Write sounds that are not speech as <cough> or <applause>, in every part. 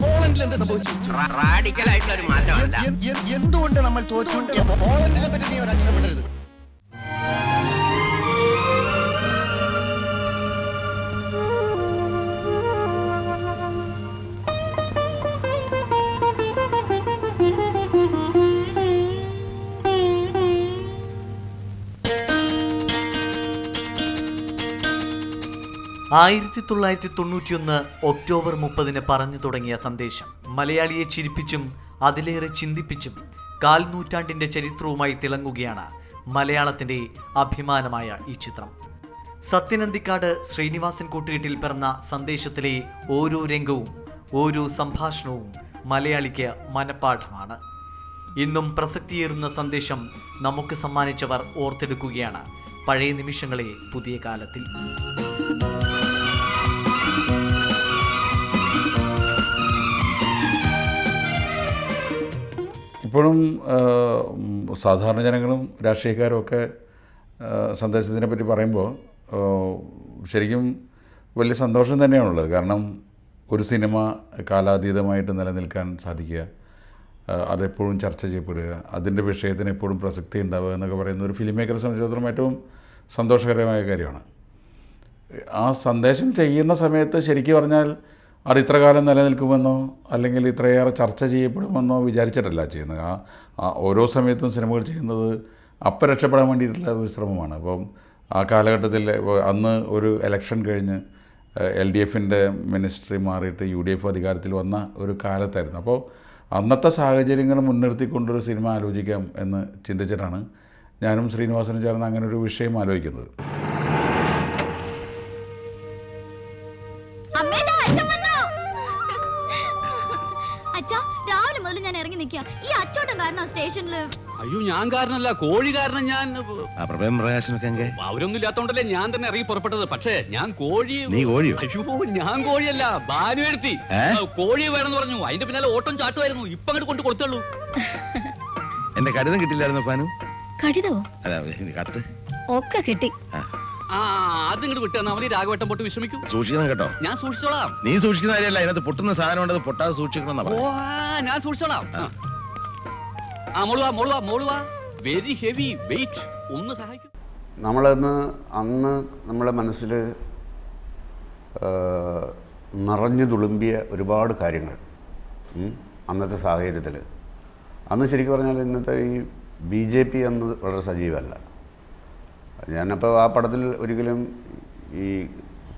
പോളണ്ടിൽ എന്ത് സംഭവിച്ചു? റാഡിക്കലായിട്ടുള്ള ഒരു മാറ്റമല്ല. എന്തുകൊണ്ട് നമ്മൾ തോറ്റുകൊണ്ട് പോളണ്ടിനെ പറ്റി നീ ഒരു അക്ഷരപ്പെടരുത് ആയിരത്തി തൊള്ളായിരത്തി തൊണ്ണൂറ്റിയൊന്ന് ഒക്ടോബർ മുപ്പതിന് പറഞ്ഞു തുടങ്ങിയ സന്ദേശം. മലയാളിയെ ചിരിപ്പിച്ചും അതിലേറെ ചിന്തിപ്പിച്ചും കാൽ നൂറ്റാണ്ടിന്റെ ചരിത്രവുമായി തിളങ്ങുകയാണ് മലയാളത്തിന്റെ അഭിമാനമായ ഈ ചിത്രം. സത്യനന്ദിക്കാട് ശ്രീനിവാസൻ കൂട്ടുകെട്ടിൽ പിറന്ന സന്ദേശത്തിലെ ഓരോ രംഗവും ഓരോ സംഭാഷണവും മലയാളിക്ക് മനപ്പാഠമാണ്. ഇന്നും പ്രസക്തിയേറുന്ന സന്ദേശം നമുക്ക് സമ്മാനിച്ചവർ ഓർത്തെടുക്കുകയാണ് പഴയ നിമിഷങ്ങളെ പുതിയ കാലത്തിൽ. ഇപ്പോഴും സാധാരണ ജനങ്ങളും രാഷ്ട്രീയക്കാരും ഒക്കെ സന്ദേശത്തിനെ പറ്റി പറയുമ്പോൾ ശരിക്കും വലിയ സന്തോഷം തന്നെയാണുള്ളത്. കാരണം ഒരു സിനിമ കാലാതീതമായിട്ട് നിലനിൽക്കാൻ സാധിക്കുക അതെപ്പോഴും ചർച്ച ചെയ്യപ്പെടുക അതിന്റെ വിഷയത്തിന് എപ്പോഴും പ്രസക്തി ഉണ്ടാവുക എന്നൊക്കെ പറയുന്ന ഒരു ഫിലിം മേക്കറെ സംബന്ധിച്ചിടത്തോളം ഏറ്റവും സന്തോഷകരമായ കാര്യമാണ്. ആ സന്ദേശം ചെയ്യുന്ന സമയത്ത് ശരിക്കും പറഞ്ഞാൽ അത് ഇത്ര കാലം നിലനിൽക്കുമെന്നോ അല്ലെങ്കിൽ ഇത്രയേറെ ചർച്ച ചെയ്യപ്പെടുമെന്നോ വിചാരിച്ചിട്ടല്ല ചെയ്യുന്നത്. ആ ഓരോ സമയത്തും സിനിമകൾ ചെയ്യുന്നത് അപ്പം രക്ഷപ്പെടാൻ വേണ്ടിയിട്ടുള്ള ഒരു ശ്രമമാണ്. അപ്പം ആ കാലഘട്ടത്തിൽ അന്ന് ഒരു എലക്ഷൻ കഴിഞ്ഞ് എൽ ഡി എഫിന്റെ മിനിസ്ട്രി മാറിയിട്ട് യു ഡി എഫ് അധികാരത്തിൽ വന്ന ഒരു കാലത്തായിരുന്നു. അപ്പോൾ അന്നത്തെ സാഹചര്യങ്ങൾ മുൻനിർത്തിക്കൊണ്ടൊരു സിനിമ ആലോചിക്കാം എന്ന് ചിന്തിച്ചിട്ടാണ് ഞാനും ശ്രീനിവാസനും ചേർന്ന് അങ്ങനെ ഒരു വിഷയം ആലോചിക്കുന്നത്. അയ്യോ ഞാൻ കാരണല്ല കോഴി കാരണം ഞാൻ ആ പ്രഭയം പ്രകാശനൊക്കെ എങ്കെ? അവരൊന്നും ഇല്ലാത്തോണ്ടല്ലേ ഞാൻ തന്നെ അറിയി പുറപ്പെട്ടത്. പക്ഷേ ഞാൻ കോഴി നീ കോഴിയോ? അയ്യോ ഞാൻ കോഴിയല്ല ഭാനു എടുത്തി ഏ? കോഴി വേണമെന്ന് പറഞ്ഞു. അതിന്റെ പിന്നാലെ ഓട്ടം ചാട്ടുമായിരുന്നു. ഇപ്പൊ അങ്ങോട്ട് കൊണ്ട് കൊടുത്തുള്ളൂ. <laughs> എന്റെ കടിതം കിട്ടില്ലായിരുന്നു പാനു കടിതോ? അല്ല ഇത് കത്ത്. ഒക്കെ കിട്ടി. ആ. അത് ഇങ്ങോട്ട് വിട്ടു അവന് രാഘവട്ടം പൊട്ട് വിഷമിക്കും സൂക്ഷിക്കണം കേട്ടോ. ഞാൻ സൂക്ഷിച്ചോളാം. നീ സൂക്ഷിക്കുന്ന കാര്യമല്ല. അതിനകത്ത് പൊട്ടുന്ന സാധനം ഉണ്ട് പൊട്ടാതെ സൂക്ഷിക്കണം എന്നാ ഓ പറഞ്ഞത്. ആ, ഞാൻ സൂക്ഷിച്ചോളാം. ആ. വെരി ഹെവി വെയിറ്റ് ഒന്ന് നമ്മളന്ന് അന്ന് നമ്മുടെ മനസ്സിൽ നിറഞ്ഞു തുളുമ്പിയ ഒരുപാട് കാര്യങ്ങൾ അന്നത്തെ സാഹചര്യത്തിൽ. അന്ന് ശരിക്കും പറഞ്ഞാൽ ഇന്നത്തെ ഈ ബി ജെ പി അന്ന് വളരെ സജീവമല്ല. ഞാനപ്പോൾ ആ പടത്തിൽ ഒരിക്കലും ഈ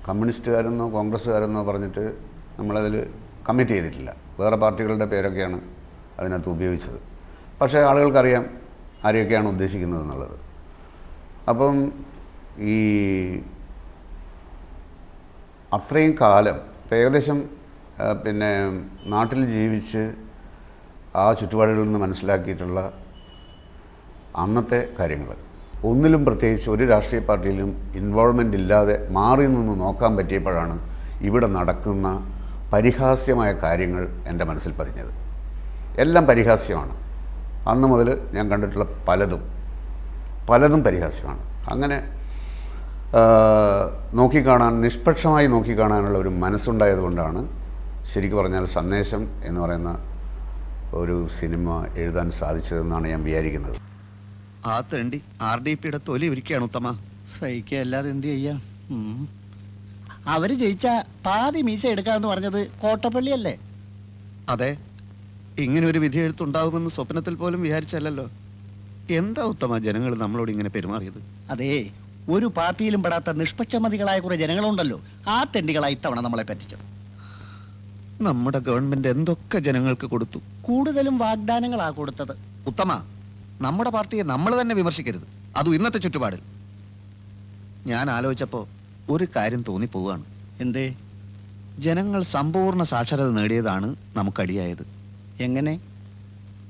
കമ്മ്യൂണിസ്റ്റുകാരെന്നോ കോൺഗ്രസ്സുകാരെന്നോ പറഞ്ഞിട്ട് നമ്മളതിൽ കമ്മിറ്റ് ചെയ്തിട്ടില്ല. വേറെ പാർട്ടികളുടെ പേരൊക്കെയാണ് അതിനകത്ത് ഉപയോഗിച്ചത്. പക്ഷേ ആളുകൾക്കറിയാം ആരെയൊക്കെയാണ് ഉദ്ദേശിക്കുന്നത് എന്നുള്ളത്. അപ്പം ഈ അത്രയും കാലം ഏകദേശം പിന്നെ നാട്ടിൽ ജീവിച്ച് ആ ചുറ്റുപാടുകളിൽ നിന്ന് മനസ്സിലാക്കിയിട്ടുള്ള അന്നത്തെ കാര്യങ്ങൾ. ഒന്നിലും പ്രത്യേകിച്ച് ഒരു രാഷ്ട്രീയ പാർട്ടിയിലും ഇൻവോൾവ്മെന്റ് ഇല്ലാതെ മാറി നിന്ന് നോക്കാൻ പറ്റിയപ്പോഴാണ് ഇവിടെ നടക്കുന്ന പരിഹാസ്യമായ കാര്യങ്ങൾ എന്റെ മനസ്സിൽ പതിഞ്ഞത്. എല്ലാം പരിഹാസ്യമാണ്. അന്ന് മുതൽ ഞാൻ കണ്ടിട്ടുള്ള പലതും. പലതും പരിഹാസ്യമാണ്. അങ്ങനെ നോക്കിക്കാണാൻ നിഷ്പക്ഷമായി നോക്കിക്കാണാനുള്ള ഒരു മനസ്സുണ്ടായതുകൊണ്ടാണ് ശരിക്കും പറഞ്ഞാൽ സന്ദേശം എന്ന് പറയുന്ന ഒരു സിനിമ എഴുതാൻ സാധിച്ചതെന്നാണ് ഞാൻ വിചാരിക്കുന്നത്. ആ തേണ്ടി ആർ ഡി പിയുടെ തൊലി ഒരുക്കുകയാണ് ഉത്തമ. സഹിക്കുക അല്ലാതെ എന്ത് ചെയ്യാം? ഉം. അവർ ജയിച്ച പാതി മീശ എടുക്കാന്ന് പറഞ്ഞത് കോട്ടപ്പള്ളിയല്ലേ? അതെ. ഇങ്ങനെ ഒരു വിധി എഴുത്തുണ്ടാകുമെന്ന് സ്വപ്നത്തിൽ പോലും വിചാരിച്ചല്ലോ എന്താ ഉത്തമ ജനങ്ങൾ നമ്മളോട് ഇങ്ങനെ പെരുമാറിയത്? അതേ ഒരു പാർട്ടിയിലും പെടാത്ത നിഷ്പക്ഷമതികളായ കുറെ ജനങ്ങളുണ്ടല്ലോ. ആ തെണ്ടികളായി ഇത്തവണ നമ്മളെ പറ്റിച്ചത്. നമ്മുടെ ഗവൺമെന്റ് എന്തൊക്കെ ജനങ്ങൾക്ക് കൊടുത്തു? കൂടുതലും വാഗ്ദാനങ്ങളാ കൊടുത്തത്. ഉത്തമ നമ്മുടെ പാർട്ടിയെ നമ്മൾ തന്നെ വിമർശിക്കരുത്. അതും ഇന്നത്തെ ചുറ്റുപാടിൽ. ഞാൻ ആലോചിച്ചപ്പോ ഒരു കാര്യം തോന്നിപ്പോവാണ് എന്തേ? ജനങ്ങൾ സമ്പൂർണ സാക്ഷരത നേടിയതാണ് നമുക്കടിയായത്. എങ്ങനെ?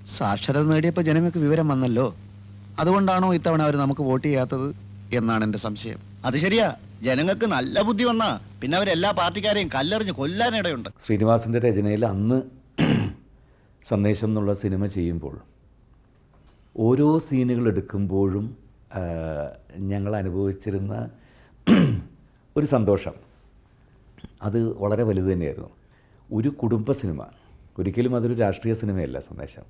സാക്ഷരത നേടിയപ്പോൾ ജനങ്ങൾക്ക് വിവരം വന്നല്ലോ. അതുകൊണ്ടാണോ ഇത്തവണ അവർ നമുക്ക് വോട്ട് ചെയ്യാത്തത് എന്നാണ് എന്റെ സംശയം. അത് ശരിയാ. ജനങ്ങൾക്ക് നല്ല ബുദ്ധി വന്നാ പിന്നെ അവരെല്ലാ പാർട്ടിക്കാരെയും കല്ലെറിഞ്ഞ് കൊല്ലാനിടയുണ്ട് ശ്രീനിവാസിന്റെ രചനയിൽ അന്ന് <clears throat> സന്ദേശം എന്നുള്ള സിനിമ ചെയ്യുമ്പോൾ ഓരോ സീനുകൾ എടുക്കുമ്പോഴും ഞങ്ങൾ അനുഭവിച്ചിരുന്ന <clears throat> ഒരു സന്തോഷം. അത് വളരെ വലുത് തന്നെയായിരുന്നു. ഒരു കുടുംബ സിനിമ. ഒരിക്കലും അതൊരു രാഷ്ട്രീയ സിനിമയല്ല സന്ദേശം.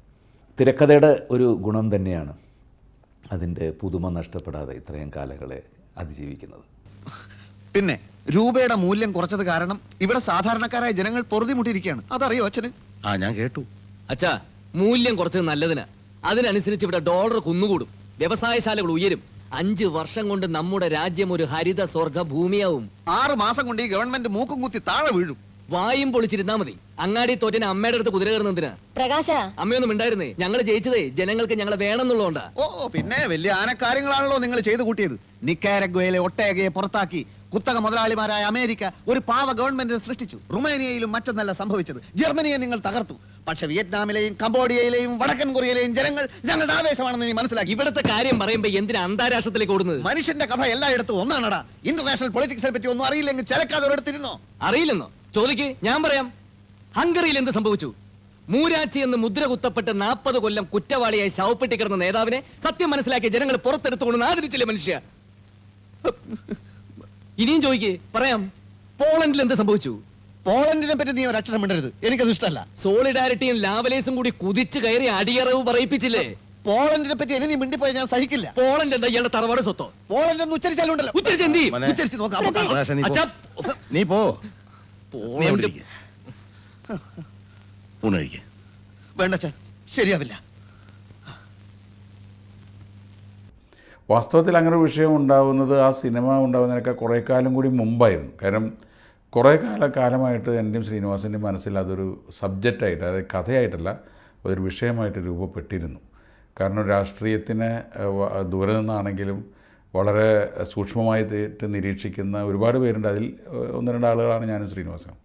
തിരക്കഥയുടെ ഒരു ഗുണം തന്നെയാണ് അതിന്റെ പുതുമ നഷ്ടപ്പെടാതെ ഇത്രയും കാലങ്ങളെ അതിജീവിക്കുന്നത്. പിന്നെ രൂപയുടെ മൂല്യം കുറച്ചത് കാരണം ഇവിടെ സാധാരണക്കാരായ ജനങ്ങൾ പൊറുതിമുട്ടിയിരിക്കുകയാണ്. അതറിയോ അച്ഛന്? ആ ഞാൻ കേട്ടു. അച്ഛാ മൂല്യം കുറച്ചത് നല്ലതിനാ. അതിനനുസരിച്ച് ഇവിടെ ഡോളർ കുന്നുകൂടും. വ്യവസായശാലകൾ ഉയരും. അഞ്ച് വർഷം കൊണ്ട് നമ്മുടെ രാജ്യം ഒരു ഹരിത സ്വർഗ ഭൂമിയാവും. ആറ് മാസം കൊണ്ട് ഈ ഗവൺമെന്റ് മൂക്കും കുത്തി താഴെ വീഴും. വായും പൊളിച്ചിരുന്നാ മതി. അങ്ങാടി തോറ്റന് അമ്മയുടെ അടുത്ത് കുതിര കയറുന്നതിനാ പ്രകാശ. അമ്മയൊന്നും ഉണ്ടായിരുന്നേ ഞങ്ങൾ ജയിച്ചതേ ജനങ്ങൾക്ക് ഞങ്ങളെ വേണമെന്നുള്ളതുകൊണ്ടാ. ഓ പിന്നെ വലിയ ആനക്കാര്യങ്ങളാണല്ലോ നിങ്ങൾ ചെയ്തു കൂട്ടിയത്. നിക്കാരഗ്വയിലെ ഒട്ടേകയെ പുറത്താക്കി കുത്തക മുതലാളിമാരായ അമേരിക്ക ഒരു പാവ ഗവൺമെന്റിനെ സൃഷ്ടിച്ചു. റുമേനിയയിലും മറ്റൊന്നല്ല സംഭവിച്ചത്. ജർമ്മനിയെ നിങ്ങൾ തകർത്തു. പക്ഷെ വിയറ്റ്നാമിലെയും കംബോഡിയയിലെയും വടക്കൻ കൊറിയയിലെയും ജനങ്ങൾ ഞങ്ങളുടെ ആവേശമാണെന്ന് നീ മനസ്സിലാക്കി. ഇവിടുത്തെ കാര്യം പറയുമ്പോ എന്തിനാ അന്താരാഷ്ട്രത്തിലേക്ക് ഓടുന്നത്? മനുഷ്യന്റെ കഥ എല്ലായിടത്തും ഒന്നാണടാ. ഇന്റർനാഷണൽ പൊളിറ്റിക്സിനെ പറ്റി ഒന്നും അറിയില്ലെങ്കിൽ ചിലക്കാതെ ഒരിടത്തിരുന്നോ അറിയില്ലെന്നോ? ചോദിക്ക് ഞാൻ പറയാം. ഹംഗറിയിൽ എന്ത് സംഭവിച്ചു? മൂരാച്ചി എന്ന് മുദ്ര കുത്തപ്പെട്ട് നാൽപ്പത് കൊല്ലം കുറ്റവാളിയായി ശവപ്പെട്ടി കിടന്ന നേതാവിനെ സത്യം മനസ്സിലാക്കിയ ജനങ്ങൾ പുറത്തെടുത്തുകൊണ്ട് ആദരിച്ചില്ലേ മനുഷ്യ? ഇനിയും ചോദിക്ക് പറയാം പോളണ്ടിൽ എന്ത് സംഭവിച്ചു? പോളണ്ടിനെ പറ്റി നീ ഒരു അക്ഷരം മിണ്ടരുത്. എനിക്കത് ഇഷ്ടമല്ല. സോളിഡാരിറ്റിയും ലാവലേസും കൂടി കുതിച്ചു കയറി അടിയറവ് പറയിപ്പിച്ചില്ലേ? പോളണ്ടിനെ പറ്റി എനിക്ക് നീ മിണ്ടിപ്പോയി ഞാൻ സഹിക്കില്ല. പോളണ്ട് എന്താ ഇയാളുടെ തറവാട് സ്വത്തോ? പോളണ്ട് എന്ന് ഉച്ചരിച്ചാലുണ്ടല്ലോ ഉച്ചരിച്ച് എന്ത് ചെയ്യും? ഉച്ചരിച്ച് നോക്കാം നീ പോ. അച്ഛാ, നീ അവിടെ ഇരിക്ക്. ഊണ് കഴിക്ക്. വേണ്ട അച്ഛാ ശരിയാവില്ല. വാസ്തവത്തിൽ അങ്ങനെ ഒരു വിഷയം ഉണ്ടാവുന്നത് ആ സിനിമ ഉണ്ടാവുന്നതിനൊക്കെ കുറേ കാലം കൂടി മുമ്പായിരുന്നു. കാരണം കുറേ കാല കാലമായിട്ട് എന്റെയും ശ്രീനിവാസിന്റെയും മനസ്സിൽ അതൊരു സബ്ജക്റ്റായിട്ട് അതായത് കഥയായിട്ടല്ല ഒരു വിഷയമായിട്ട് രൂപപ്പെട്ടിരുന്നു. കാരണം രാഷ്ട്രീയത്തിന് ഏഹ്, വ- ദൂരെ നിന്നാണെങ്കിലും വളരെ സൂക്ഷ്മമായിട്ട് നിരീക്ഷിക്കുന്ന ഒരുപാട് പേരുണ്ട്. അതിൽ ഒന്ന് രണ്ട് ആളുകളാണ് ഞാനും ശ്രീനിവാസനും.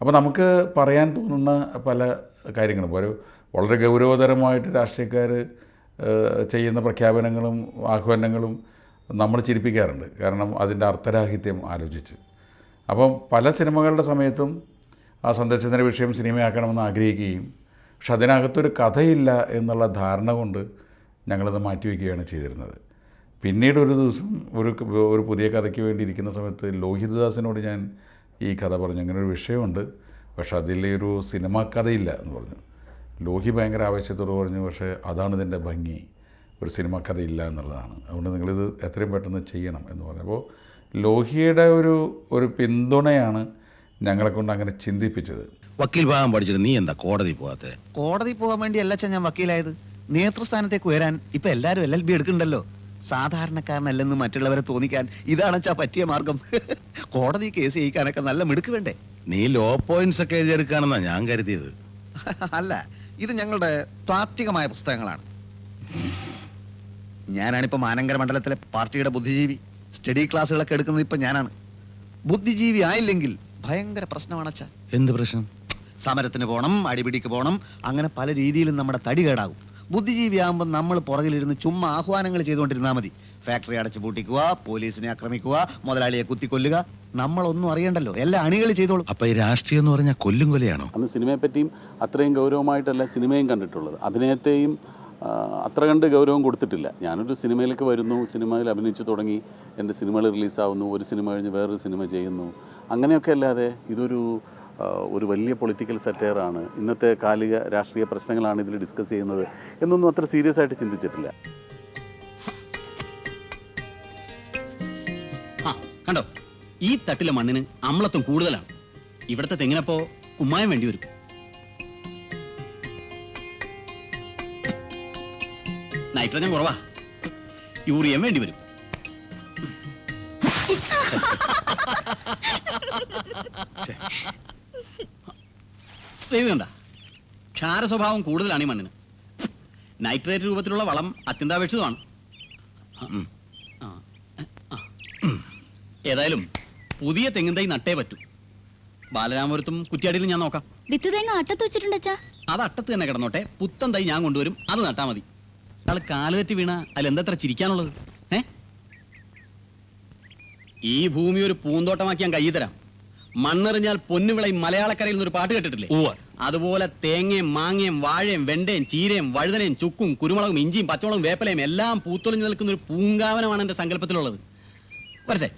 അപ്പോൾ നമുക്ക് പറയാൻ തോന്നുന്ന പല കാര്യങ്ങളും. ഒരു വളരെ ഗൗരവതരമായിട്ട് രാഷ്ട്രീയക്കാർ ചെയ്യുന്ന പ്രഖ്യാപനങ്ങളും ആഹ്വാനങ്ങളും നമ്മൾ ചിരിപ്പിക്കാറുണ്ട്. കാരണം അതിന്റെ അർത്ഥരാഹിത്യം ആലോചിച്ച്. അപ്പം പല സിനിമകളുടെ സമയത്തും ആ സന്ദർശനത്തിന്റെ വിഷയം സിനിമയാക്കണമെന്ന് ആഗ്രഹിക്കുകയും പക്ഷെ അതിനകത്തൊരു കഥയില്ല എന്നുള്ള ധാരണ കൊണ്ട് ഞങ്ങളത് മാറ്റിവെക്കുകയാണ് ചെയ്തിരുന്നത്. പിന്നീട് ഒരു ദിവസം ഒരു ഒരു പുതിയ കഥയ്ക്ക് വേണ്ടി ഇരിക്കുന്ന സമയത്ത് ലോഹിതദാസിനോട് ഞാൻ ഈ കഥ പറഞ്ഞു. അങ്ങനെ ഒരു വിഷയമുണ്ട്. പക്ഷെ അതിലൊരു സിനിമാ കഥയില്ല എന്ന് പറഞ്ഞു. ലോഹി ഭയങ്കര ആവേശത്തോട് പറഞ്ഞു പക്ഷേ അതാണ് ഇതിന്റെ ഭംഗി. ഒരു സിനിമാ കഥയില്ല എന്നുള്ളതാണ്. അതുകൊണ്ട് നിങ്ങളിത് എത്രയും പെട്ടെന്ന് ചെയ്യണം എന്ന് പറഞ്ഞു. അപ്പോൾ ലോഹിയുടെ ഒരു ഒരു പിന്തുണയാണ് ഞങ്ങളെ കൊണ്ട് അങ്ങനെ ചിന്തിപ്പിച്ചത്. വക്കീൽ ഭാഗം പഠിച്ചിട്ട് നീ എന്താ കോടതി പോവാത്തെ കോടതി പോകാൻ വേണ്ടി അല്ല ഞാൻ വക്കീലായത്. നേതൃസ്ഥാനത്തേക്ക് ഉയരാൻ ഇപ്പം എല്ലാവരും എൽ എൽ ബി എടുക്കണ്ടല്ലോ സാധാരണക്കാരനല്ലെന്ന് മറ്റുള്ളവരെ തോന്നിക്കാൻ ഇതാണ് അച്ഛാ പറ്റിയ മാർഗം. കോടതി കേസ് ചെയ്യിക്കാനൊക്കെ നല്ല മിടുക്ക് വേണ്ടേ? നീ ലോ പോയിന്റ്സ് ഒക്കെ എഴുതിയെടുക്കാണെന്നാ ഞാൻ കരുതിയത്. അല്ല ഇത് ഞങ്ങളുടെ താത്വികമായ പുസ്തകങ്ങളാണ്. ഞാനാണിപ്പോ മാനങ്കര മണ്ഡലത്തിലെ പാർട്ടിയുടെ ബുദ്ധിജീവി. സ്റ്റഡി ക്ലാസ്സുകളൊക്കെ എടുക്കുന്നത് ഇപ്പൊ ഞാനാണ്. ബുദ്ധിജീവി ആയില്ലെങ്കിൽ ഭയങ്കര പ്രശ്നമാണ് അച്ഛാ. എന്ത് പ്രശ്നം? സമരത്തിന് പോകണം അടിപിടിക്ക് പോകണം അങ്ങനെ പല രീതിയിലും നമ്മുടെ തടി കേടാകും. ബുദ്ധിജീവിയാകുമ്പോൾ നമ്മൾ പുറകിലിരുന്ന് ചുമ്മാ ആഹ്വാനങ്ങൾ ചെയ്തുകൊണ്ടിരുന്നാൽ മതി. ഫാക്ടറി അടച്ചു പൂട്ടിക്കുക പോലീസിനെ ആക്രമിക്കുക മുതലാളിയെ കുത്തിക്കൊല്ലുക. നമ്മളൊന്നും അറിയണ്ടല്ലോ. എല്ലാ അണികൾ ചെയ്തോളും. അപ്പൊ ഈ രാഷ്ട്രീയം എന്ന് പറഞ്ഞാൽ കൊല്ലും കൊലയാണോ? അന്ന് സിനിമയെ പറ്റിയും അത്രയും ഗൗരവമായിട്ടല്ല സിനിമയും കണ്ടിട്ടുള്ളത്. അഭിനയത്തെയും അത്ര കണ്ട് ഗൗരവം കൊടുത്തിട്ടില്ല. ഞാനൊരു സിനിമയിലേക്ക് വരുന്നു സിനിമയിൽ അഭിനയിച്ചു തുടങ്ങി എന്റെ സിനിമകൾ റിലീസാവുന്നു ഒരു സിനിമ കഴിഞ്ഞ് വേറൊരു സിനിമ ചെയ്യുന്നു. അങ്ങനെയൊക്കെ അല്ലാതെ ഇതൊരു ഒരു വലിയ പൊളിറ്റിക്കൽ സെറ്റയറാണ് ഇന്നത്തെ കാലിക രാഷ്ട്രീയ പ്രശ്നങ്ങളാണ് ഇതിൽ ഡിസ്കസ് ചെയ്യുന്നത് എന്നൊന്നും അത്ര സീരിയസ് ആയിട്ട് ചിന്തിച്ചിട്ടില്ല. കണ്ടോ? ഈ തട്ടിലെ മണ്ണിന് അമ്ലത്വം കൂടുതലാണ്. ഇവിടുത്തെ തെങ്ങിനപ്പോ കുമ്മായം വേണ്ടി വരും. നൈട്രജൻ കുറവാ. യൂറിയം വേണ്ടി വരും. കണ്ട ക്ഷാര സ്വഭാവം കൂടുതലാണ് ഈ മണ്ണിന്. നൈട്രേറ്റ് രൂപത്തിലുള്ള വളം അത്യന്താപേക്ഷിതമാണ്. ഏതായാലും പുതിയ തെങ്ങിൻ തൈ നട്ടേ പറ്റൂ. ബാലരാമപുരത്തും കുറ്റിയാടിയിലും ഞാൻ നോക്കാം. വിത്ത് തേങ്ങ അട്ടത്ത് വെച്ചിട്ടുണ്ട് അച്ഛാ. അത് അട്ടത്ത് തന്നെ കിടന്നോട്ടെ. പുത്തൻ തൈ ഞാൻ കൊണ്ടുവരും. അത് നട്ടാ മതി. അയാൾ കാലുതെറ്റി വീണ അതിൽ എന്താ ചിരിക്കാനുള്ളത്? ഏ? ഈ ഭൂമി ഒരു പൂന്തോട്ടമാക്കി ഞാൻ കയ്യിൽ തരാം. മണ്ണെറിഞ്ഞാൽ പൊന്നുവിളയും മലയാളക്കരയിൽ നിന്നൊരു പാട്ട് കേട്ടിട്ടില്ലേ? അതുപോലെ തേങ്ങയും മാങ്ങയും വാഴയും വെണ്ടയും ചീരയും വഴുതനയും ചുക്കും കുരുമുളകും ഇഞ്ചിയും പച്ചമുളകും വേപ്പലയും എല്ലാം പൂത്തൊളിഞ്ഞു നിൽക്കുന്ന ഒരു പൂങ്കാവനമാണ് എന്റെ സങ്കല്പത്തിലുള്ളത്. വരട്ടെ.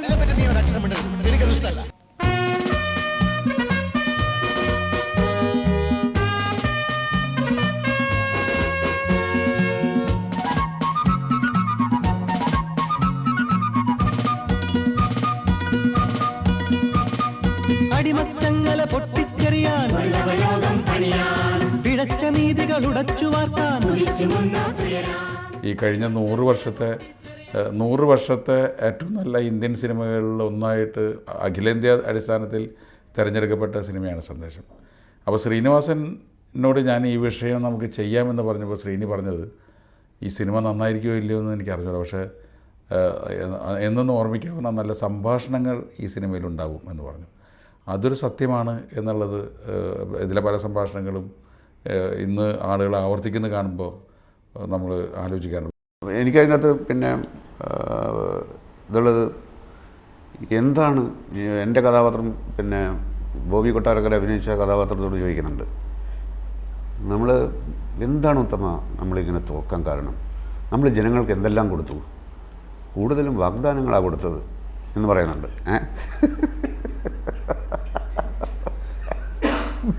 നീ ഒരു ഈ കഴിഞ്ഞ നൂറ് വർഷത്തെ നൂറ് വർഷത്തെ ഏറ്റവും നല്ല ഇന്ത്യൻ സിനിമകളിൽ ഒന്നായിട്ട് അഖിലേന്ത്യാ അടിസ്ഥാനത്തിൽ തിരഞ്ഞെടുക്കപ്പെട്ട സിനിമയാണ് സന്ദേശം. അപ്പോൾ ശ്രീനിവാസനോട് ഞാൻ ഈ വിഷയം നമുക്ക് ചെയ്യാമെന്ന് പറഞ്ഞപ്പോൾ ശ്രീനി പറഞ്ഞത് ഈ സിനിമ നന്നായിരിക്കുമോ ഇല്ലയോ എന്ന് എനിക്ക് അറിഞ്ഞൂടാ. പക്ഷേ എന്നൊന്നും ഓർമ്മിക്കാവുന്ന നല്ല സംഭാഷണങ്ങൾ ഈ സിനിമയിൽ സിനിമയിലുണ്ടാവും എന്ന് പറഞ്ഞു. അതൊരു സത്യമാണ് എന്നുള്ളത് ഇതിലെ പല സംഭാഷണങ്ങളും ഇന്ന് ആളുകൾ ആവർത്തിക്കുന്ന കാണുമ്പോൾ നമ്മൾ ആലോചിക്കാറുണ്ട്. എനിക്കതിനകത്ത് പിന്നെ ഇതുള്ളത് എന്താണ് എന്റെ കഥാപാത്രം പിന്നെ ബോബി കൊട്ടാരക്കര അഭിനയിച്ച കഥാപാത്രത്തോട് ചോദിക്കുന്നുണ്ട്. നമ്മൾ എന്താണ് ഉത്തമ നമ്മളിങ്ങനെ തോക്കാൻ കാരണം? നമ്മൾ ജനങ്ങൾക്ക് എന്തെല്ലാം കൊടുത്തു? കൂടുതലും വാഗ്ദാനങ്ങളാണ് കൊടുത്തത് എന്ന് പറയുന്നുണ്ട്.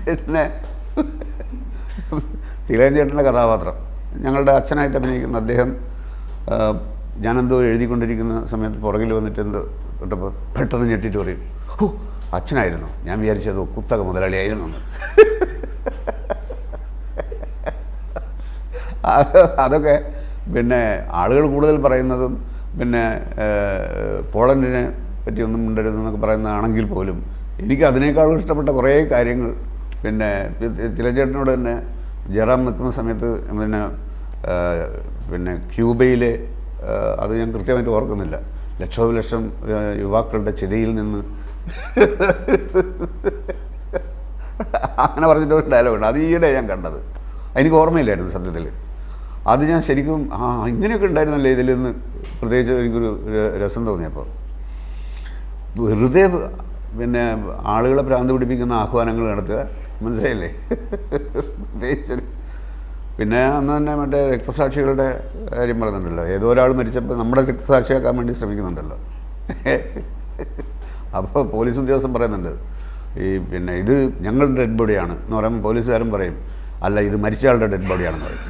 പിന്നെ തിലകഞ്ചേട്ടന്റെ കഥാപാത്രം. ഞങ്ങളുടെ അച്ഛനായിട്ട് അഭിനയിക്കുന്ന അദ്ദേഹം ഞാനെന്തോ എഴുതിക്കൊണ്ടിരിക്കുന്ന സമയത്ത് പുറകിൽ വന്നിട്ട് എന്ത് കേട്ടപ്പോൾ പെട്ടെന്ന് ഞെട്ടിട്ട് പറയും ഹോ അച്ഛനായിരുന്നു. ഞാൻ വിചാരിച്ചത് കുത്തക മുതലാളിയായിരുന്നു എന്ന്. <laughs> അത് അതൊക്കെ പിന്നെ ആളുകൾ കൂടുതൽ പറയുന്നതും പിന്നെ പോളണ്ടിനെ പറ്റിയൊന്നും മിണ്ടരുതെന്നൊക്കെ പറയുന്നതാണെങ്കിൽ പോലും എനിക്ക് അതിനേക്കാളും ഇഷ്ടപ്പെട്ട കുറേ കാര്യങ്ങൾ പിന്നെ തിലചേട്ടനോട് തന്നെ ജറാം നിൽക്കുന്ന സമയത്ത് പിന്നെ പിന്നെ ക്യൂബയിലെ അത് ഞാൻ കൃത്യമായിട്ട് ഓർക്കുന്നില്ല. ലക്ഷോ ലക്ഷം യുവാക്കളുടെ ചിതയിൽ നിന്ന് അങ്ങനെ പറഞ്ഞിട്ട് ഒരു ഡയലോഗുണ്ട് അത് ഈയിടെ ഞാൻ കണ്ടത്. എനിക്ക് ഓർമ്മയില്ലായിരുന്നു സത്യത്തിൽ. അത് ഞാൻ ശരിക്കും ആ ഇങ്ങനെയൊക്കെ ഉണ്ടായിരുന്നല്ലേ ഇതിൽ നിന്ന്. പ്രത്യേകിച്ച് എനിക്കൊരു രസം തോന്നിയപ്പോൾ. വെറുതെ പിന്നെ ആളുകളെ ഭ്രാന്ത് പിടിപ്പിക്കുന്ന ആഹ്വാനങ്ങൾ നടത്തുക മനസ്സിലായില്ലേ? പിന്നെ അന്ന് തന്നെ മറ്റേ രക്തസാക്ഷികളുടെ കാര്യം പറയുന്നുണ്ടല്ലോ. ഏതോ ഒരാൾ മരിച്ചപ്പോൾ നമ്മുടെ രക്തസാക്ഷിയാക്കാൻ വേണ്ടി ശ്രമിക്കുന്നുണ്ടല്ലോ. അപ്പോൾ പോലീസ് ഉദ്യോഗസ്ഥൻ പറയുന്നുണ്ട് ഈ പിന്നെ ഇത് ഞങ്ങളുടെ ഡെഡ് ബോഡിയാണ് എന്ന് പറയുമ്പോൾ പോലീസുകാരും പറയും അല്ല ഇത് മരിച്ചയാളുടെ ഡെഡ് ബോഡിയാണെന്ന് പറയും.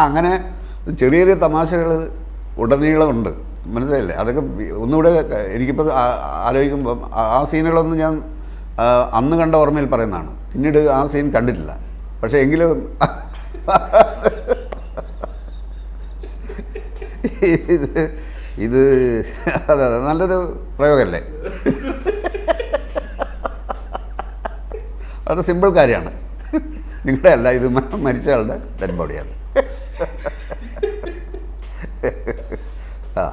അങ്ങനെ ചെറിയ ചെറിയ തമാശകൾ ഉടനീളമുണ്ട്. മനസ്സിലായില്ലേ? അതൊക്കെ ഒന്നുകൂടെ എനിക്കിപ്പോൾ ആലോചിക്കുമ്പം ആ- ആ സീനുകളൊന്നും ഞാൻ അന്ന് കണ്ട ഓർമ്മയിൽ പറയുന്നതാണ്. പിന്നീട് ആ സീൻ കണ്ടിട്ടില്ല. പക്ഷേ എങ്കിലും ഇത് ഇത് അതെ അതെ നല്ലൊരു പ്രയോഗമല്ലേ വളരെ സിമ്പിൾ കാര്യമാണ്. നിങ്ങളുടെ അല്ല ഇത് മരിച്ച ആളുടെ ഡെഡ് ബോഡിയാണ്. ആ.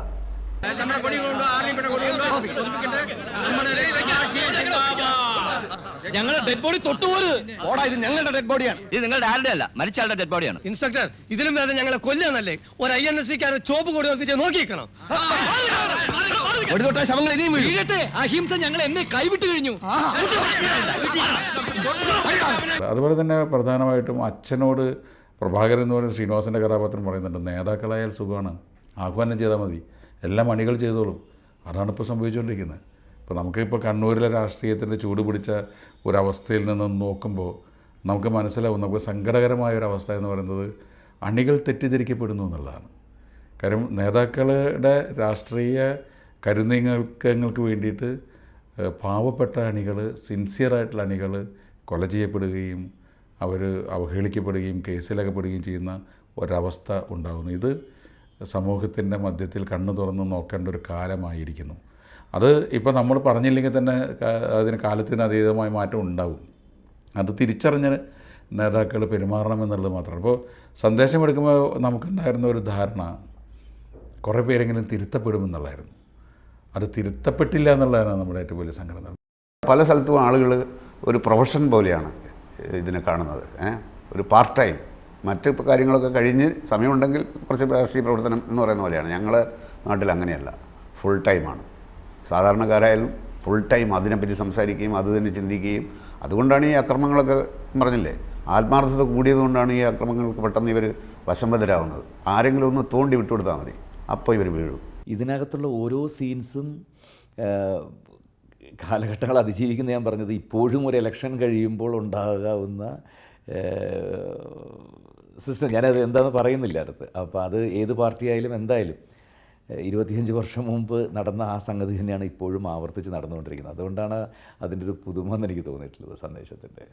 ഞങ്ങളെ ഡെഡ് ബോഡി തൊട്ടുപോര് ഓടാ ഇത് ഞങ്ങളുടെ ഡെഡ് ബോഡിയാണ് ഇത് നിങ്ങളുടെ ആരുടെ അല്ല? മരിച്ചയാളുടെ ഡെഡ് ബോഡിയാണ് ഇൻസ്പെക്ടർ ഇതിലും വേറെ ഞങ്ങളെ കൊല്ലാന്നല്ലേ ഒരു ഐ എൻ എസ് പിക്കാരൻ ചോപ്പ് കൂടി നോക്കി ശവങ്ങൾ ഇനിയും വീഴട്ടെ. അഹിംസ ഞങ്ങൾ എന്നെ കൈവിട്ട് കഴിഞ്ഞു. അതുപോലെ തന്നെ പ്രധാനമായിട്ടും അച്ഛനോട് പ്രഭാകരൻ എന്ന് പറയുന്ന ശ്രീനിവാസന്റെ കഥാപാത്രം പറയുന്നുണ്ട് നേതാക്കളായാൽ സുഖമാണ് ആഹ്വാനം ചെയ്താൽ മതി എല്ലാം അണികൾ ചെയ്തോളും അതാണ് ഇപ്പോൾ സംഭവിച്ചുകൊണ്ടിരിക്കുന്നത്. ഇപ്പോൾ നമുക്കിപ്പോൾ കണ്ണൂരിലെ രാഷ്ട്രീയത്തിന്റെ ചൂട് പിടിച്ച ഒരവസ്ഥയിൽ നിന്ന് നോക്കുമ്പോൾ നമുക്ക് മനസ്സിലാവും നമുക്ക് സങ്കടകരമായ ഒരു അവസ്ഥ എന്ന് പറയുന്നത് അണികൾ തെറ്റിദ്ധരിക്കപ്പെടുന്നു എന്നുള്ളതാണ്. കാര്യം നേതാക്കളുടെ രാഷ്ട്രീയ കരുനീക്കങ്ങൾക്ക് വേണ്ടിയിട്ട് പാവപ്പെട്ട അണികൾ സിൻസിയറായിട്ടുള്ള അണികൾ കൊല ചെയ്യപ്പെടുകയും അവർ അവഹേളിക്കപ്പെടുകയും കേസിലകപ്പെടുകയും ചെയ്യുന്ന ഒരവസ്ഥ ഉണ്ടാകുന്നു ഇത് സമൂഹത്തിന്റെ മധ്യത്തിൽ കണ്ണു തുറന്ന് നോക്കേണ്ട ഒരു കാലമായിരിക്കുന്നു. അത് ഇപ്പോൾ നമ്മൾ പറഞ്ഞില്ലെങ്കിൽ തന്നെ അതിന് കാലത്തിന് അതീതമായ മാറ്റം ഉണ്ടാവും. അത് തിരിച്ചറിഞ്ഞ് നേതാക്കൾ പെരുമാറണം എന്നുള്ളത് മാത്രമാണ്. അപ്പോൾ സന്ദേശം എടുക്കുമ്പോൾ നമുക്കുണ്ടായിരുന്ന ഒരു ധാരണ കുറേ പേരെങ്കിലും തിരുത്തപ്പെടുമെന്നുള്ളതായിരുന്നു. അത് തിരുത്തപ്പെട്ടില്ല എന്നുള്ളതാണ് നമ്മുടെ ഏറ്റവും വലിയ സങ്കടം. പല സ്ഥലത്തും ആളുകൾ ഒരു പ്രൊഫഷൻ പോലെയാണ്. ഇതിനെ കാണുന്നത്? ഒരു പാർട്ട് ടൈം മറ്റ് കാര്യങ്ങളൊക്കെ കഴിഞ്ഞ് സമയമുണ്ടെങ്കിൽ കുറച്ച് രാഷ്ട്രീയ പ്രവർത്തനം എന്ന് പറയുന്ന പോലെയാണ്. ഞങ്ങൾ നാട്ടിൽ അങ്ങനെയല്ല. ഫുൾ ടൈമാണ് സാധാരണക്കാരായാലും ഫുൾ ടൈം അതിനെപ്പറ്റി സംസാരിക്കുകയും അത് തന്നെ ചിന്തിക്കുകയും അതുകൊണ്ടാണ് ഈ അക്രമങ്ങളൊക്കെ പറഞ്ഞില്ലേ? ആത്മാർത്ഥത കൂടിയതുകൊണ്ടാണ് ഈ അക്രമങ്ങൾക്ക് പെട്ടെന്ന് ഇവർ വശംബദ്ധരാകുന്നത് ആരെങ്കിലും ഒന്ന് തോണ്ടി വിട്ടുകൊടുത്താൽ മതി. അപ്പോൾ ഇവർ വീഴും. ഇതിനകത്തുള്ള ഓരോ സീൻസും കാലഘട്ടങ്ങൾ അതിജീവിക്കുന്ന ഞാൻ പറഞ്ഞത് ഇപ്പോഴും ഒരു ഇലക്ഷൻ കഴിയുമ്പോൾ ഉണ്ടാകാവുന്ന സിസ്റ്റം ഞാനത് എന്താണെന്ന് പറയുന്നില്ല അടുത്ത്. അപ്പോൾ അത് ഏത് പാർട്ടിയായാലും എന്തായാലും ഇരുപത്തിയഞ്ച് വർഷം മുമ്പ് നടന്ന ആ സംഗതി തന്നെയാണ് ഇപ്പോഴും ആവർത്തിച്ച് നടന്നുകൊണ്ടിരിക്കുന്നത്. അതുകൊണ്ടാണ് അതിന്റെ ഒരു പുതുമ എന്ന് എനിക്ക് തോന്നിയിട്ടുള്ളത് സന്ദേശത്തിന്റെ.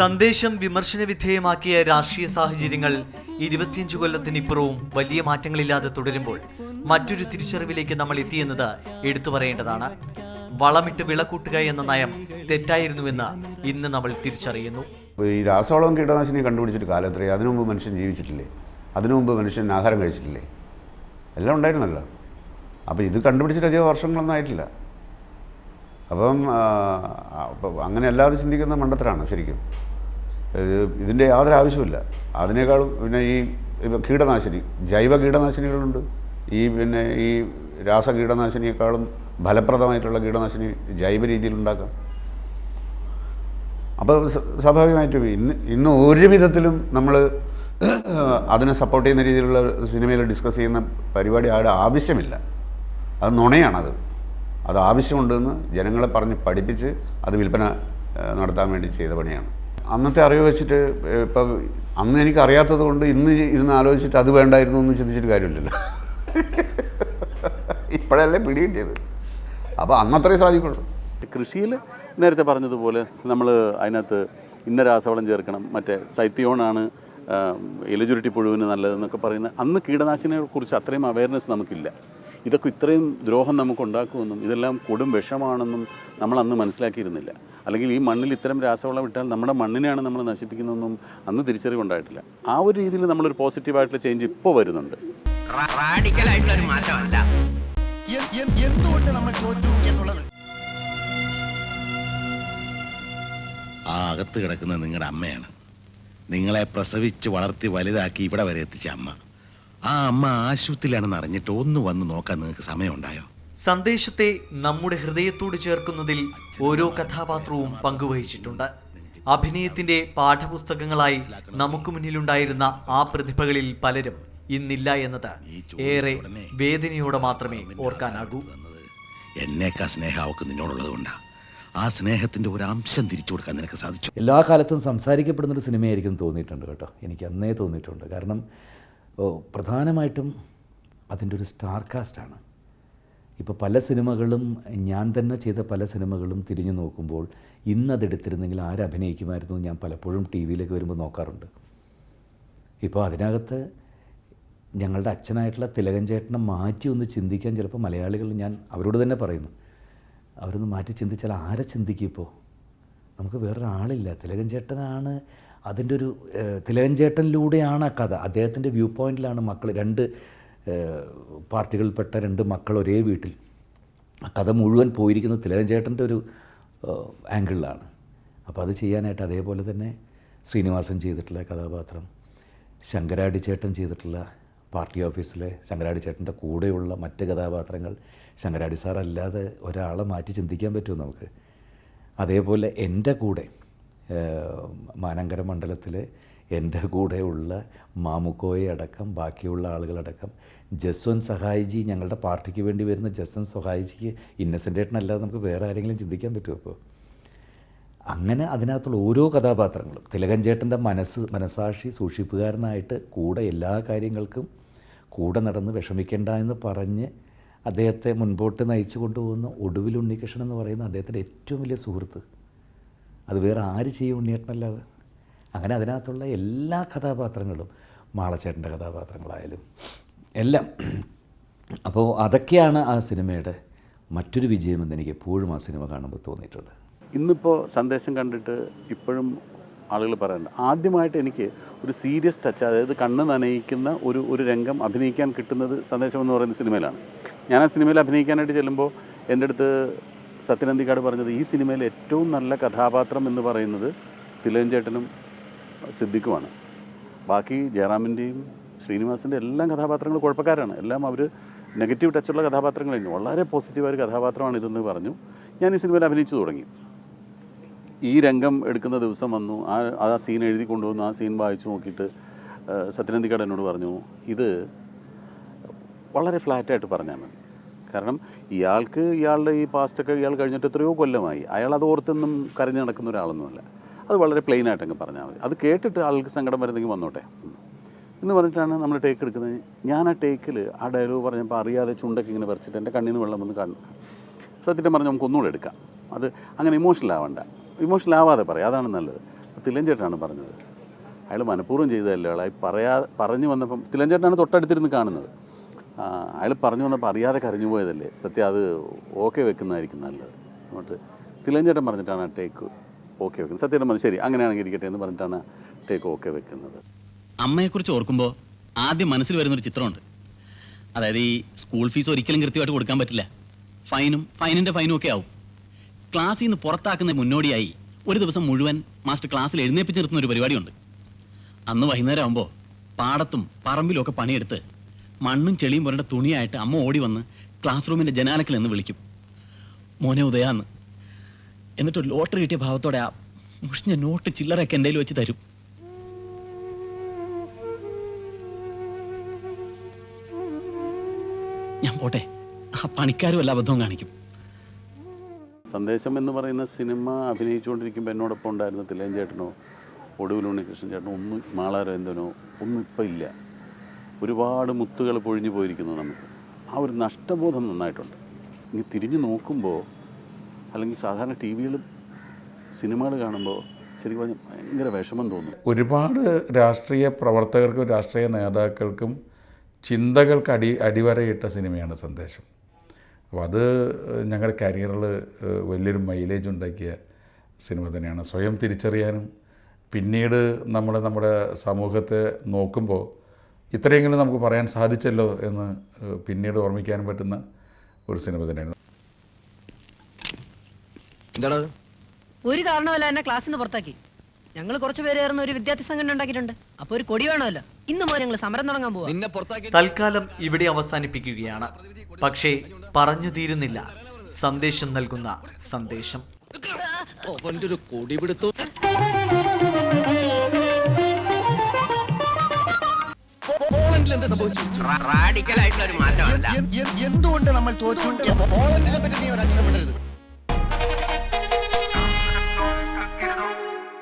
സന്ദേശം വിമർശന വിധേയമാക്കിയ രാഷ്ട്രീയ സാഹചര്യങ്ങൾ ഇരുപത്തിയഞ്ച് കൊല്ലത്തിനിപ്പുറവും വലിയ മാറ്റങ്ങളില്ലാതെ തുടരുമ്പോൾ മറ്റൊരു തിരിച്ചറിവിലേക്ക് നമ്മൾ എത്തിയെന്നത് എടുത്തു പറയേണ്ടതാണ്. വളമിട്ട് വിളക്കൂട്ടുക എന്ന നയം തെറ്റായിരുന്നുവെന്ന് ഇന്ന് നമ്മൾ തിരിച്ചറിയുന്നു. ഈ രാസവളം കീടനാശിനി കണ്ടുപിടിച്ചിട്ട് കാലത്രേ അതിനു മുമ്പ് മനുഷ്യൻ ജീവിച്ചിട്ടില്ലേ? അതിനു മുമ്പ് മനുഷ്യൻ ആഹാരം കഴിച്ചിട്ടില്ലേ? എല്ലാം ഉണ്ടായിരുന്നല്ലോ. അപ്പോൾ ഇത് കണ്ടുപിടിച്ചിട്ട് അധികം വർഷങ്ങളൊന്നും ആയിട്ടില്ല. അപ്പം അങ്ങനെ അല്ലാതെ ചിന്തിക്കുന്ന മണ്ടത്തരാണ് ശരിക്കും. ഇതിന്റെ യാതൊരു ആവശ്യമില്ല അതിനേക്കാളും പിന്നെ ഈ കീടനാശിനി ജൈവ കീടനാശിനികളുണ്ട്. ഈ പിന്നെ ഈ രാസ കീടനാശിനിയേക്കാളും ഫലപ്രദമായിട്ടുള്ള കീടനാശിനി ജൈവ രീതിയിൽ ഉണ്ടാക്കാം. അപ്പോൾ സ്വാഭാവികമായിട്ടും ഇന്ന് ഇന്ന് ഒരു വിധത്തിലും നമ്മൾ അതിനെ സപ്പോർട്ട് ചെയ്യുന്ന രീതിയിലുള്ള സിനിമയിൽ ഡിസ്കസ് ചെയ്യുന്ന പരിപാടി ആടെ ആവശ്യമില്ല. അത് നുണയാണത്. അത് ആവശ്യമുണ്ടെന്ന് ജനങ്ങളെ പറഞ്ഞ് പഠിപ്പിച്ച് അത് വിൽപ്പന നടത്താൻ വേണ്ടി ചെയ്ത പണിയാണ്. അന്നത്തെ അറിവ് വെച്ചിട്ട് ഇപ്പം അന്ന് എനിക്ക് അറിയാത്തത് കൊണ്ട് ഇന്ന് ഇരുന്ന് ആലോചിച്ചിട്ട് അത് വേണ്ടായിരുന്നു എന്ന് ചിന്തിച്ചിട്ട് കാര്യമില്ലല്ലോ. <laughs> ഇപ്പോഴല്ലേ പിടി കിട്ടിയത്. അപ്പോൾ അന്നത്രേ സാധിക്കുള്ളൂ. കൃഷിയിൽ നേരത്തെ പറഞ്ഞതുപോലെ നമ്മൾ അതിനകത്ത് ഇന്ന രാസവളം ചേർക്കണം മറ്റേ സൈത്യോണാണ് ഇലചുരുട്ടി പുഴുവിന് നല്ലതെന്നൊക്കെ പറയുന്ന അന്ന് കീടനാശിനിയെ കുറിച്ച് അത്രയും അവയർനെസ് നമുക്കില്ല. ഇതൊക്കെ ഇത്രയും ദ്രോഹം നമുക്ക് ഉണ്ടാക്കുമെന്നും ഇതെല്ലാം കൊടും വിഷമാണെന്നും നമ്മൾ അന്ന് മനസ്സിലാക്കിയിരുന്നില്ല. അല്ലെങ്കിൽ ഈ മണ്ണിൽ ഇത്തരം രാസവളം ഇട്ടാൽ നമ്മുടെ മണ്ണിനെയാണ് നമ്മൾ നശിപ്പിക്കുന്നതെന്നും അന്ന് തിരിച്ചറിവുണ്ടായിട്ടില്ല. ആ ഒരു രീതിയിൽ നമ്മളൊരു പോസിറ്റീവായിട്ടുള്ള ചേഞ്ച് ഇപ്പോൾ വരുന്നുണ്ട്. ആ അകത്ത് കിടക്കുന്ന നിങ്ങളുടെ അമ്മയാണ്. നിങ്ങളെ പ്രസവിച്ച് വളർത്തി വലുതാക്കി ഇവിടെ വരെ എത്തിച്ച അമ്മ. ആ അമ്മ ആശുപത്രിയിലാണെന്ന് അറിഞ്ഞിട്ട് ഒന്ന് വന്ന് നോക്കാൻ നിങ്ങൾക്ക് സമയമുണ്ടായോ? സന്ദേശത്തെ നമ്മുടെ ഹൃദയത്തോട് ചേർക്കുന്നതിൽ ഓരോ കഥാപാത്രവും പങ്കുവഹിച്ചിട്ടുണ്ട്. അഭിനയത്തിന്റെ പാഠപുസ്തകങ്ങളായി നമുക്ക് മുന്നിലുണ്ടായിരുന്ന ആ പ്രതിഭകളിൽ പലരും ഇന്നില്ല എന്നത് ഏറെ വേദനയോടെ മാത്രമേ ഓർക്കാനാകൂ. എന്നേക്കാ സ്നേഹം അവക്ക് നിന്നോടുള്ളത് കൊണ്ടാ. ആ സ്നേഹത്തിന്റെ ഒരു അംശം തിരിച്ചു കൊടുക്കാൻ നിനക്ക് സാധിച്ചു? എല്ലാ കാലത്തും സംസാരിക്കപ്പെടുന്നൊരു സിനിമയായിരിക്കും തോന്നിയിട്ടുണ്ട് കേട്ടോ. എനിക്ക് അന്നേ തോന്നിയിട്ടുണ്ട്. കാരണം പ്രധാനമായിട്ടും അതിന്റെ ഒരു സ്റ്റാർ കാസ്റ്റാണ്. ഇപ്പോൾ പല സിനിമകളും ഞാൻ തന്നെ ചെയ്ത പല സിനിമകളും തിരിഞ്ഞു നോക്കുമ്പോൾ ഇന്നതെടുത്തിരുന്നെങ്കിൽ ആരഭിനയിക്കുമായിരുന്നു ഞാൻ പലപ്പോഴും ടി വിയിലേക്ക് വരുമ്പോൾ നോക്കാറുണ്ട്. ഇപ്പോൾ അതിനകത്ത് ഞങ്ങളുടെ അച്ഛനായിട്ടുള്ള തിലകൻ ചേട്ടനെ മാറ്റി ഒന്ന് ചിന്തിക്കാൻ ചിലപ്പോൾ മലയാളികൾ ഞാൻ അവരോട് തന്നെ പറയുന്നു. അവരൊന്ന് മാറ്റി ചിന്തിച്ചാൽ ആരെ ചിന്തിക്കും ഇപ്പോൾ നമുക്ക് വേറൊരാളില്ല. തിലകൻ ചേട്ടനാണ് അതിന്റെ ഒരു തിലകഞ്ചേട്ടനിലൂടെയാണ് ആ കഥ. അദ്ദേഹത്തിന്റെ വ്യൂ പോയിന്റിലാണ് മക്കൾ രണ്ട് പാർട്ടികളിൽപ്പെട്ട രണ്ട് മക്കൾ ഒരേ വീട്ടിൽ. ആ കഥ മുഴുവൻ പോയിരിക്കുന്നത് തിലകഞ്ചേട്ടന്റെ ഒരു ആംഗിളിലാണ്. അപ്പോൾ അത് ചെയ്യാനായിട്ട് അതേപോലെ തന്നെ ശ്രീനിവാസൻ ചെയ്തിട്ടുള്ള കഥാപാത്രം ശങ്കരാടി ചേട്ടൻ ചെയ്തിട്ടുള്ള പാർട്ടി ഓഫീസിലെ ശങ്കരാടി ചേട്ടന്റെ കൂടെയുള്ള മറ്റ് കഥാപാത്രങ്ങൾ ശങ്കരാടി സാറല്ലാതെ ഒരാളെ മാറ്റി ചിന്തിക്കാൻ പറ്റുമോ നമുക്ക്? അതേപോലെ എന്റെ കൂടെ മാനങ്കര മണ്ഡലത്തിലെ എന്റെ കൂടെയുള്ള മാമുക്കോയെ അടക്കം ബാക്കിയുള്ള ആളുകളടക്കം ജസ്വന്ത് സഹായിജി ഞങ്ങളുടെ പാർട്ടിക്ക് വേണ്ടി വരുന്ന ജസ്വന്ത് സഹായിജിക്ക് ഇന്നസെന്റ് നമുക്ക് വേറെ ആരെങ്കിലും ചിന്തിക്കാൻ പറ്റുമോ ഇപ്പോൾ അങ്ങനെ അതിനകത്തുള്ള ഓരോ കഥാപാത്രങ്ങളും തിലകൻ ചേട്ടന്റെ മനസ്സ് മനസാക്ഷി സൂക്ഷിപ്പുകാരനായിട്ട് കൂടെ എല്ലാ കാര്യങ്ങൾക്കും കൂടെ നടന്ന് വിഷമിക്കേണ്ട എന്ന് പറഞ്ഞ് അദ്ദേഹത്തെ മുൻപോട്ട് നയിച്ചു കൊണ്ടുപോകുന്ന ഒടുവിൽ ഉണ്ണികൃഷ്ണൻ എന്ന് പറയുന്ന അദ്ദേഹത്തിന്റെ ഏറ്റവും വലിയ സുഹൃത്ത്. അത് വേറെ ആര് ചെയ്യും ഉണ്ണിയേട്ടനല്ലാതെ അങ്ങനെ അതിനകത്തുള്ള എല്ലാ കഥാപാത്രങ്ങളും മാളച്ചേട്ടന്റെ കഥാപാത്രങ്ങളായാലും എല്ലാം. അപ്പോൾ അതൊക്കെയാണ് ആ സിനിമയുടെ മറ്റൊരു വിജയമെന്ന് എനിക്ക് എപ്പോഴും ആ സിനിമ കാണുമ്പോൾ തോന്നിയിട്ടുണ്ട്. ഇന്നിപ്പോൾ സന്ദേശം കണ്ടിട്ട് ഇപ്പോഴും ആളുകൾ പറയാറുണ്ട്. ആദ്യമായിട്ട് എനിക്ക് ഒരു സീരിയസ് ടച്ച് അതായത് കണ്ണ് നനയിക്കുന്ന ഒരു ഒരു രംഗം അഭിനയിക്കാൻ കിട്ടുന്നത് സന്ദേശം എന്ന് പറയുന്ന സിനിമയിലാണ്. ഞാൻ ആ സിനിമയിൽ അഭിനയിക്കാനായിട്ട് ചെല്ലുമ്പോൾ എന്റെ അടുത്ത് സത്യനന്ദിക്കാട് പറഞ്ഞത് ഈ സിനിമയിൽ ഏറ്റവും നല്ല കഥാപാത്രം എന്ന് പറയുന്നത് തിലകൻ ചേട്ടനും സിദ്ദിഖുമാണ്. ബാക്കി ജയറാമിന്റെയും ശ്രീനിവാസിന്റെ എല്ലാം കഥാപാത്രങ്ങളും കുഴപ്പക്കാരാണ്. എല്ലാം അവർ നെഗറ്റീവ് ടച്ചുള്ള കഥാപാത്രങ്ങളായിരുന്നു വളരെ പോസിറ്റീവായ ഒരു കഥാപാത്രമാണ് ഇതെന്ന് പറഞ്ഞു. ഞാൻ ഈ സിനിമയിൽ അഭിനയിച്ചു തുടങ്ങി. ഈ രംഗം എടുക്കുന്ന ദിവസം വന്നു. ആ ആ സീൻ എഴുതി കൊണ്ടുവന്നു ആ സീൻ വായിച്ചു നോക്കിയിട്ട് സത്യനന്ദിക്കാട് എന്നോട് പറഞ്ഞു ഇത് വളരെ ഫ്ലാറ്റായിട്ട് പറഞ്ഞാൽ മതി. കാരണം ഇയാൾക്ക് ഇയാളുടെ ഈ പാസ്റ്റൊക്കെ ഇയാൾ കഴിഞ്ഞിട്ട് എത്രയോ കൊല്ലമായി. അയാൾ അത് ഓർത്തൊന്നും കരഞ്ഞു നടക്കുന്ന ഒരാളൊന്നുമല്ല. അത് വളരെ പ്ലെയിൻ ആയിട്ട് അങ്ങ് പറഞ്ഞാൽ മതി. അത് കേട്ടിട്ട് ആൾക്ക് സങ്കടം വരുന്നെങ്കിൽ വന്നോട്ടെ. എന്ന് പറഞ്ഞിട്ടാണ് നമ്മൾ ടേക്ക് എടുക്കുന്നത്. ഞാൻ ആ ടേക്കിൽ ആ ഡയലോഗ് പറഞ്ഞപ്പോൾ അറിയാതെ ചുണ്ടൊക്കെ ഇങ്ങനെ വരച്ചിട്ട് എന്റെ കണ്ണിൽ നിന്ന് വെള്ളം വന്ന് കാണും സത്യം പറഞ്ഞാൽ നമുക്ക് ഒന്നുകൂടെ എടുക്കാം. അത് അങ്ങനെ ഇമോഷണൽ ആവണ്ട. ഇമോഷണൽ ആവാതെ പറയാം. അതാണ് നല്ലത്. തിലഞ്ചേട്ടാണ് പറഞ്ഞത്. അയാൾ മനഃപൂർവം ചെയ്തതല്ലേ അയാൾ പറയാ പറഞ്ഞു വന്നപ്പം തിലഞ്ചേട്ടനാണ് തൊട്ടടുത്തിരുന്ന് കാണുന്നത്. അയാൾ പറഞ്ഞു വന്നപ്പോൾ അറിയാതെ കരഞ്ഞു പോയതല്ലേ? സത്യം അത് ഓക്കെ വെക്കുന്നതായിരിക്കും നല്ലത്. എന്നിട്ട് തിലഞ്ചേട്ടൻ പറഞ്ഞിട്ടാണ് ടേക്ക് ഓക്കെ വെക്കുന്നത്. സത്യം പറഞ്ഞു ശരി അങ്ങനെയാണെങ്കിൽ ഇരിക്കട്ടെ എന്ന് പറഞ്ഞിട്ടാണ് ടേക്ക് ഓക്കെ വെക്കുന്നത്. അമ്മയെക്കുറിച്ച് ഓർക്കുമ്പോൾ ആദ്യം മനസ്സിൽ വരുന്നൊരു ചിത്രമുണ്ട്. അതായത് ഈ സ്കൂൾ ഫീസ് ഒരിക്കലും കൃത്യമായിട്ട് കൊടുക്കാൻ പറ്റില്ല. ഫൈനും ഫൈനിന്റെ ഫൈനും ഒക്കെ ആവും. ക്ലാസ്സിൽ നിന്ന് പുറത്താക്കുന്ന മുന്നോടിയായി ഒരു ദിവസം മുഴുവൻ മാസ്റ്റർ ക്ലാസ്സിൽ എഴുന്നേപ്പിച്ച് നിർത്തുന്ന ഒരു പരിപാടിയുണ്ട്. അന്ന് വൈകുന്നേരം ആകുമ്പോൾ പാടത്തും പറമ്പിലും ഒക്കെ പണിയെടുത്ത് മണ്ണും ചെളിയും പുരണ്ട തുണിയായിട്ട് അമ്മ ഓടി വന്ന് ക്ലാസ് റൂമിന്റെ ജനാലക്കിൽ നിന്ന് വിളിക്കും. മോനെ ഉദയാന്ന്. എന്നിട്ട് ഒരു ലോട്ടറി കിട്ടിയ ഭാവത്തോടെ ആ മുഷിഞ്ഞ നോട്ട് ചില്ലറയൊക്കെ കയ്യിൽ വെച്ച് തരും. ഞാൻ പോട്ടെ. ആ പണിക്കാരും എല്ലാ അബദ്ധവും കാണിക്കും. സന്ദേശം എന്ന് പറയുന്ന സിനിമ അഭിനയിച്ചുകൊണ്ടിരിക്കുമ്പോൾ എന്നോടൊപ്പം ഉണ്ടായിരുന്ന തിലയൻ ചേട്ടനോ ഒടുവിൽ ഉണ്ണികൃഷ്ണൻ ചേട്ടനോ ഒന്നും മാളാരവിന്ദനോ ഒന്നും ഇപ്പം ഇല്ല. ഒരുപാട് മുത്തുകൾ പൊഴിഞ്ഞു പോയിരിക്കുന്നത് നമുക്ക്. ആ ഒരു നഷ്ടബോധം നന്നായിട്ടുണ്ട്. ഇനി തിരിഞ്ഞു നോക്കുമ്പോൾ അല്ലെങ്കിൽ സാധാരണ ടി വിയിലും സിനിമകൾ കാണുമ്പോൾ ശരിക്കും പറഞ്ഞാൽ ഭയങ്കര വിഷമം തോന്നും. ഒരുപാട് രാഷ്ട്രീയ പ്രവർത്തകർക്കും രാഷ്ട്രീയ നേതാക്കൾക്കും ചിന്തകൾക്ക് അടി അടിവരയിട്ട സിനിമയാണ് സന്ദേശം. അപ്പോൾ അത് ഞങ്ങളുടെ കരിയറിൽ വലിയൊരു മൈലേജ് ഉണ്ടാക്കിയ സിനിമ തന്നെയാണ്. സ്വയം തിരിച്ചറിയാനും പിന്നീട് നമ്മൾ നമ്മുടെ സമൂഹത്തെ നോക്കുമ്പോൾ ഇത്രയെങ്കിലും നമുക്ക് പറയാൻ സാധിച്ചല്ലോ എന്ന് പിന്നീട് ഓർമ്മിക്കാൻ പറ്റുന്ന ഒരു സിനിമ തന്നെയാണ്. എന്താടാ ഒരു കാരണമല്ല എന്നെ ക്ലാസ്സിൽ നിന്ന് പുറത്താക്കി. ഞങ്ങൾ കുറച്ച് പേര് ഒരു വിദ്യാർത്ഥി സംഘടന ഉണ്ടാക്കിയിട്ടുണ്ട്. അപ്പൊ ഒരു കൊടി വേണമല്ലോ. ഇന്ന് മുതൽ ഞങ്ങൾ സമരം തുടങ്ങാൻ പോവാ. നിന്നെ പുറത്താക്കി തൽക്കാലം ഇവിടെ അവസാനിപ്പിക്കുകയാണ്. പക്ഷേ പറഞ്ഞു തീരുന്നില്ല. സന്ദേശം നൽകുന്ന സന്ദേശം. അവന്റെ ഒരു എന്ത് സംഭവിച്ചു എന്തുകൊണ്ട് നമ്മൾ തോറ്റു? പോളണ്ടിനെ പറ്റി നീ ഒരു അക്ഷരം വിടരുത്.